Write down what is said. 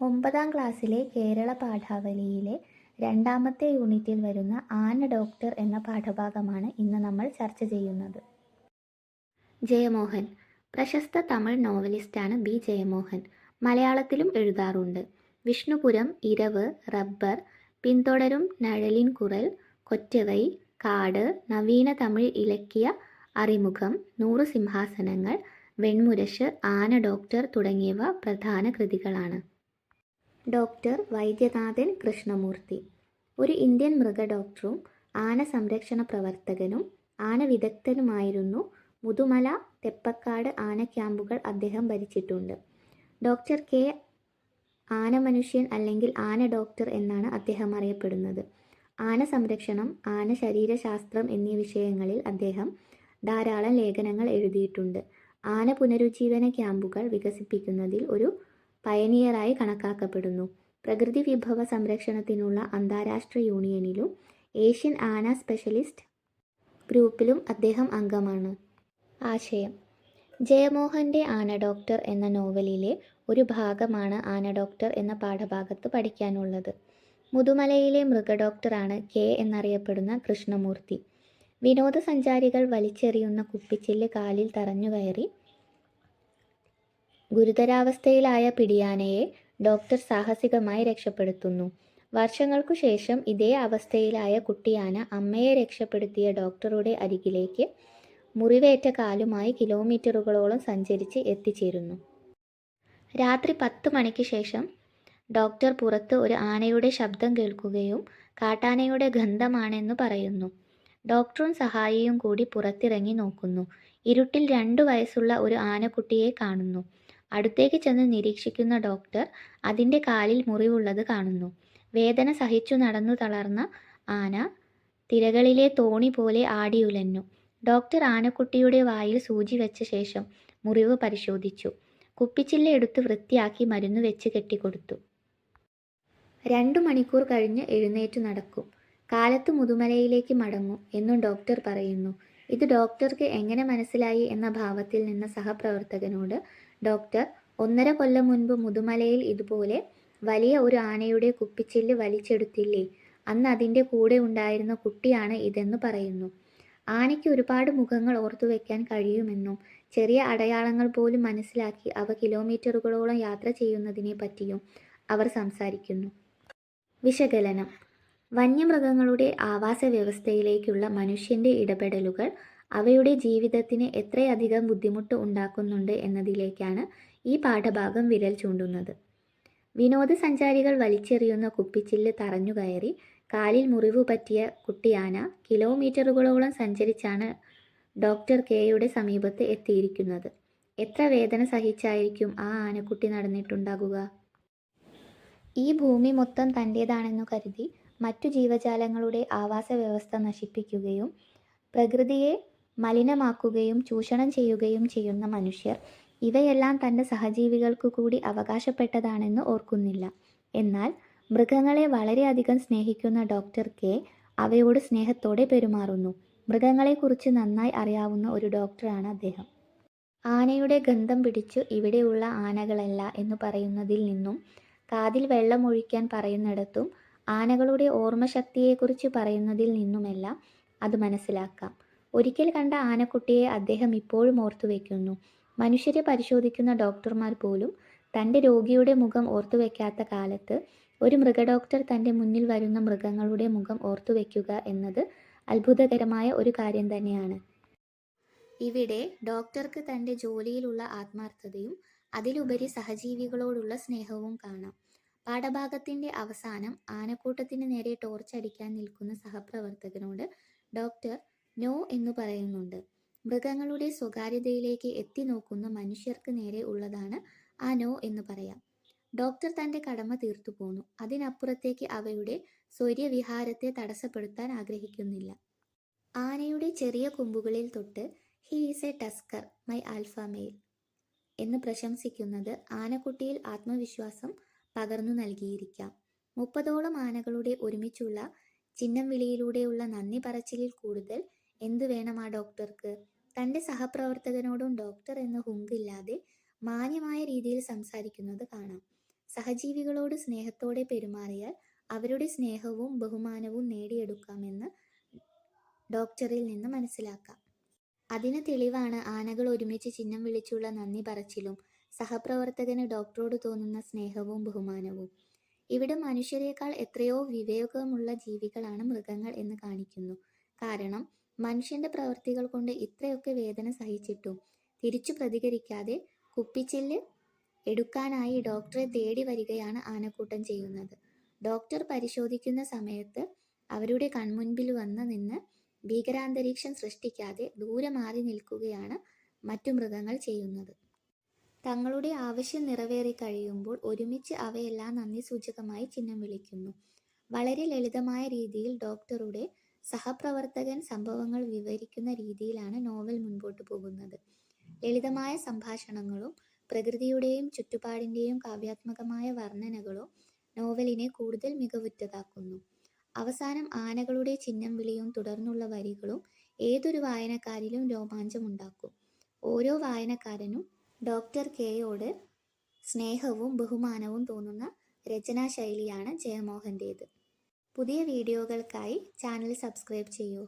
ഒമ്പതാം ക്ലാസ്സിലെ കേരള പാഠാവലിയിലെ രണ്ടാമത്തെ യൂണിറ്റിൽ വരുന്ന ആന ഡോക്ടർ എന്ന പാഠഭാഗമാണ് ഇന്ന് നമ്മൾ ചർച്ച ചെയ്യുന്നത്. ജയമോഹൻ. പ്രശസ്ത തമിഴ് നോവലിസ്റ്റാണ് ബി. ജയമോഹൻ. മലയാളത്തിലും എഴുതാറുണ്ട്. വിഷ്ണുപുരം ഇരവ് റബ്ബർ പിന്തുടരും നഴലിൻ കുറൽ കൊറ്റവൈ കാട് നവീന തമിഴ് ഇലക്കിയ അറിമുഖം നൂറ് സിംഹാസനങ്ങൾ വെൺമുരശ് ആന ഡോക്ടർ തുടങ്ങിയവ പ്രധാന കൃതികളാണ്. ഡോക്ടർ വൈദ്യനാഥൻ കൃഷ്ണമൂർത്തി. ഒരു ഇന്ത്യൻ മൃഗ ഡോക്ടറും ആന സംരക്ഷണ പ്രവർത്തകനും ആന വിദഗ്ധനുമായിരുന്നു മുതുമല തെപ്പക്കാട് ആന ക്യാമ്പുകൾ അദ്ദേഹം ഭരിച്ചിട്ടുണ്ട്. Doctor K. ആന മനുഷ്യൻ അല്ലെങ്കിൽ ആന ഡോക്ടർ എന്നാണ് അദ്ദേഹം അറിയപ്പെടുന്നത്. ആന സംരക്ഷണം ആന ശരീരശാസ്ത്രം എന്നീ വിഷയങ്ങളിൽ അദ്ദേഹം ധാരാളം ലേഖനങ്ങൾ എഴുതിയിട്ടുണ്ട്. ആന പുനരുജ്ജീവന ക്യാമ്പുകൾ വികസിപ്പിക്കുന്നതിൽ ഒരു പയനിയറായി കണക്കാക്കപ്പെടുന്നു. പ്രകൃതി വിഭവ സംരക്ഷണത്തിനുള്ള അന്താരാഷ്ട്ര യൂണിയനിലും ഏഷ്യൻ ആന സ്പെഷ്യലിസ്റ്റ് ഗ്രൂപ്പിലും അദ്ദേഹം അംഗമാണ്. ആശയം. ജയമോഹന്റെ ആന ഡോക്ടർ എന്ന നോവലിലെ ഒരു ഭാഗമാണ് ആന ഡോക്ടർ എന്ന പാഠഭാഗത്ത് പഠിക്കാനുള്ളത്. മുതുമലയിലെ മൃഗഡോക്ടറാണ് കെ എന്നറിയപ്പെടുന്ന കൃഷ്ണമൂർത്തി. വിനോദസഞ്ചാരികൾ വലിച്ചെറിയുന്ന കുപ്പിച്ചില്ല് കാലിൽ തറഞ്ഞു കയറി ഗുരുതരാവസ്ഥയിലായ പിടിയാനയെ ഡോക്ടർ സാഹസികമായി രക്ഷപ്പെടുത്തുന്നു. വർഷങ്ങൾക്കു ശേഷം ഇതേ അവസ്ഥയിലായ കുട്ടിയാന അമ്മയെ രക്ഷപ്പെടുത്തിയ ഡോക്ടറുടെ അരികിലേക്ക് മുറിവേറ്റ കാലുമായി കിലോമീറ്ററുകളോളം സഞ്ചരിച്ച് എത്തിച്ചേരുന്നു. രാത്രി പത്ത് മണിക്ക് ശേഷം ഡോക്ടർ പുറത്ത് ഒരു ആനയുടെ ശബ്ദം കേൾക്കുകയും കാട്ടാനയുടെ ഗന്ധമാണെന്ന് പറയുന്നു. ഡോക്ടറും സഹായിയും കൂടി പുറത്തിറങ്ങി നോക്കുന്നു. ഇരുട്ടിൽ രണ്ടു വയസ്സുള്ള ഒരു ആനക്കുട്ടിയെ കാണുന്നു. അടുത്തേക്ക് ചെന്ന് നിരീക്ഷിക്കുന്ന ഡോക്ടർ അതിന്റെ കാലിൽ മുറിവുള്ളത് കാണുന്നു. വേദന സഹിച്ചു നടന്നു തളർന്ന ആന തിരകളിലെ തോണി പോലെ ആടിയുലഞ്ഞു ഡോക്ടർ ആനക്കുട്ടിയുടെ വായിൽ സൂചി വെച്ച ശേഷം മുറിവ് പരിശോധിച്ചു. കുപ്പിച്ചില്ല എടുത്ത് വൃത്തിയാക്കി മരുന്ന് വെച്ച് കെട്ടിക്കൊടുത്തു. രണ്ടു മണിക്കൂർ കഴിഞ്ഞ് എഴുന്നേറ്റ് നടക്കും. കാലത്ത് മുതുമലയിലേക്ക് മടങ്ങും എന്നും ഡോക്ടർ പറയുന്നു. ഇത് ഡോക്ടർക്ക് എങ്ങനെ മനസ്സിലായി എന്ന ഭാവത്തിൽ നിന്ന സഹപ്രവർത്തകനോട് ഡോക്ടർ ഒന്നര കൊല്ലം മുൻപ് മുതുമലയിൽ ഇതുപോലെ വലിയ ഒരു ആനയുടെ കുപ്പിച്ചില്ല് വലിച്ചെടുത്തില്ലേ? അന്ന് അതിന്റെ കൂടെ ഉണ്ടായിരുന്ന കുട്ടിയാണ് ഇതെന്ന് പറയുന്നു. ആനയ്ക്ക് ഒരുപാട് മുഖങ്ങൾ ഓർത്തു വയ്ക്കാൻ കഴിയുമെന്നും ചെറിയ അടയാളങ്ങൾ പോലും മനസ്സിലാക്കി അവ കിലോമീറ്ററുകളോളം യാത്ര ചെയ്യുന്നതിനെ പറ്റിയും അവർ സംസാരിക്കുന്നു. വിശകലനം. വന്യമൃഗങ്ങളുടെ ആവാസ വ്യവസ്ഥയിലേക്കുള്ള മനുഷ്യന്റെ ഇടപെടലുകൾ അവയുടെ ജീവിതത്തിന് എത്രയധികം ബുദ്ധിമുട്ട് ഉണ്ടാക്കുന്നുണ്ട് എന്നതിലേക്കാണ് ഈ പാഠഭാഗം വിരൽ ചൂണ്ടുന്നത്. വിനോദസഞ്ചാരികൾ വലിച്ചെറിയുന്ന കുപ്പിച്ചില്ല് തറഞ്ഞുകയറി കാലിൽ മുറിവ് പറ്റിയ കുട്ടിയാന കിലോമീറ്ററുകളോളം സഞ്ചരിച്ചാണ് ഡോക്ടർ കെയുടെ സമീപത്ത് എത്തിയിരിക്കുന്നത്. എത്ര വേദന സഹിച്ചായിരിക്കും ആ ആനക്കുട്ടി നടന്നിട്ടുണ്ടാകുക? ഈ ഭൂമി മൊത്തം തന്റേതാണെന്നു കരുതി മറ്റു ജീവജാലങ്ങളുടെ ആവാസ വ്യവസ്ഥ നശിപ്പിക്കുകയും പ്രകൃതിയെ മലിനമാക്കുകയും ചൂഷണം ചെയ്യുകയും ചെയ്യുന്ന മനുഷ്യർ ഇവയെല്ലാം തന്റെ സഹജീവികൾക്കു കൂടി അവകാശപ്പെട്ടതാണെന്ന് ഓർക്കുന്നില്ല. എന്നാൽ മൃഗങ്ങളെ വളരെയധികം സ്നേഹിക്കുന്ന ഡോക്ടർ കെ അവയോട് സ്നേഹത്തോടെ പെരുമാറുന്നു. മൃഗങ്ങളെക്കുറിച്ച് നന്നായി അറിയാവുന്ന ഒരു ഡോക്ടറാണ് അദ്ദേഹം. ആനയുടെ ഗന്ധം പിടിച്ചു ഇവിടെയുള്ള ആനകളല്ല എന്ന് പറയുന്നതിൽ നിന്നും കാതിൽ വെള്ളമൊഴിക്കാൻ പറയുന്നിടത്തും ആനകളുടെ ഓർമ്മശക്തിയെക്കുറിച്ച് പറയുന്നതിൽ നിന്നുമെല്ലാം അത് മനസ്സിലാക്കാം. ഒരിക്കൽ കണ്ട ആനക്കുട്ടിയെ അദ്ദേഹം ഇപ്പോഴും ഓർത്തു വയ്ക്കുന്നു മനുഷ്യരെ പരിശോധിക്കുന്ന ഡോക്ടർമാർ പോലും തന്റെ രോഗിയുടെ മുഖം ഓർത്തു വയ്ക്കാത്ത കാലത്ത് ഒരു മൃഗഡോക്ടർ തന്റെ മുന്നിൽ വരുന്ന മൃഗങ്ങളുടെ മുഖം ഓർത്തു വയ്ക്കുക എന്നത് അത്ഭുതകരമായ ഒരു കാര്യം തന്നെയാണ്. ഇവിടെ ഡോക്ടർക്ക് തന്റെ ജോലിയിലുള്ള ആത്മാർത്ഥതയും അതിലുപരി സഹജീവികളോടുള്ള സ്നേഹവും കാണാം. പാഠഭാഗത്തിന്റെ അവസാനം ആനക്കൂട്ടത്തിന് നേരെ ടോർച്ചടിക്കാൻ നിൽക്കുന്ന സഹപ്രവർത്തകനോട് ഡോക്ടർ നോ എന്ന് പറയുന്നുണ്ട്. മൃഗങ്ങളുടെ സ്വകാര്യതയിലേക്ക് എത്തി നോക്കുന്ന മനുഷ്യർക്ക് നേരെ ഉള്ളതാണ് ആ നോ എന്ന് പറയാം. ഡോക്ടർ തന്റെ കടമ തീർത്തു പോന്നു. അതിനപ്പുറത്തേക്ക് അവയുടെ സ്വര്യവിഹാരത്തെ തടസ്സപ്പെടുത്താൻ ആഗ്രഹിക്കുന്നില്ല. ആനയുടെ ചെറിയ കൊമ്പുകളിൽ തൊട്ട് he is a tusker my alpha എന്ന് പ്രശംസിക്കുന്നത് ആനക്കുട്ടിയിൽ ആത്മവിശ്വാസം പകർന്നു നൽകിയിരിക്കാം. മുപ്പതോളം ആനകളുടെ ഒരുമിച്ചുള്ള ചിഹ്നം വിളിയിലൂടെയുള്ള നന്ദി പറച്ചിലിൽ കൂടുതൽ എന്തു വേണം ആ ഡോക്ടർക്ക്? തന്റെ സഹപ്രവർത്തകനോടും ഡോക്ടർ എന്ന ഹുങ്കില്ലാതെ മാന്യമായ രീതിയിൽ സംസാരിക്കുന്നത് കാണാം. സഹജീവികളോട് സ്നേഹത്തോടെ പെരുമാറിയാൽ അവരുടെ സ്നേഹവും ബഹുമാനവും നേടിയെടുക്കാമെന്ന് ഡോക്ടറിൽ നിന്ന് മനസ്സിലാക്കാം. അതിന് തെളിവാണ് ആനകൾ ഒരുമിച്ച് ചിഹ്നം വിളിച്ചുള്ള നന്ദി പറച്ചിലും സഹപ്രവർത്തകന് ഡോക്ടറോട് തോന്നുന്ന സ്നേഹവും ബഹുമാനവും. ഇവിടെ മനുഷ്യരെക്കാൾ എത്രയോ വിവേകമുള്ള ജീവികളാണ് മൃഗങ്ങൾ എന്ന് കാണിക്കുന്നു. കാരണം മനുഷ്യന്റെ പ്രവൃത്തികൾ കൊണ്ട് ഇത്രയൊക്കെ വേദന സഹിച്ചിട്ടും തിരിച്ചു പ്രതികരിക്കാതെ കുപ്പിച്ചില്ല് എടുക്കാനായി ഡോക്ടറെ തേടി വരികയാണ് ആനക്കൂട്ടം ചെയ്യുന്നത്. ഡോക്ടർ പരിശോധിക്കുന്ന സമയത്ത് അവരുടെ കൺമുൻപിൽ വന്ന് നിന്ന് ഭീകരാന്തരീക്ഷം സൃഷ്ടിക്കാതെ ദൂരെ മാറി നിൽക്കുകയാണ് മറ്റു മൃഗങ്ങൾ ചെയ്യുന്നത്. തങ്ങളുടെ ആവശ്യം നിറവേറി കഴിയുമ്പോൾ ഒരുമിച്ച് അവയെല്ലാം നന്ദി സൂചകമായി ചിഹ്നം വിളിക്കുന്നു. വളരെ ലളിതമായ രീതിയിൽ ഡോക്ടറുടെ സഹപ്രവർത്തകൻ സംഭവങ്ങൾ വിവരിക്കുന്ന രീതിയിലാണ് നോവൽ മുൻപോട്ട് പോകുന്നത്. ലളിതമായ സംഭാഷണങ്ങളും പ്രകൃതിയുടെയും ചുറ്റുപാടിന്റെയും കാവ്യാത്മകമായ വർണനകളും നോവലിനെ കൂടുതൽ മികവുറ്റതാക്കുന്നു. അവസാനം ആനകളുടെ ചിഹ്നം വിളിയും തുടർന്നുള്ള വരികളും ഏതൊരു വായനക്കാരിലും രോമാഞ്ചമുണ്ടാക്കും. ഓരോ വായനക്കാരനും ഡോക്ടർ കെയോട് സ്നേഹവും ബഹുമാനവും തോന്നുന്ന രചനാശൈലിയാണ് ജയമോഹന്റേത് പുതിയ വീഡിയോകൾക്കായി ചാനൽ സബ്സ്ക്രൈബ് ചെയ്യൂ.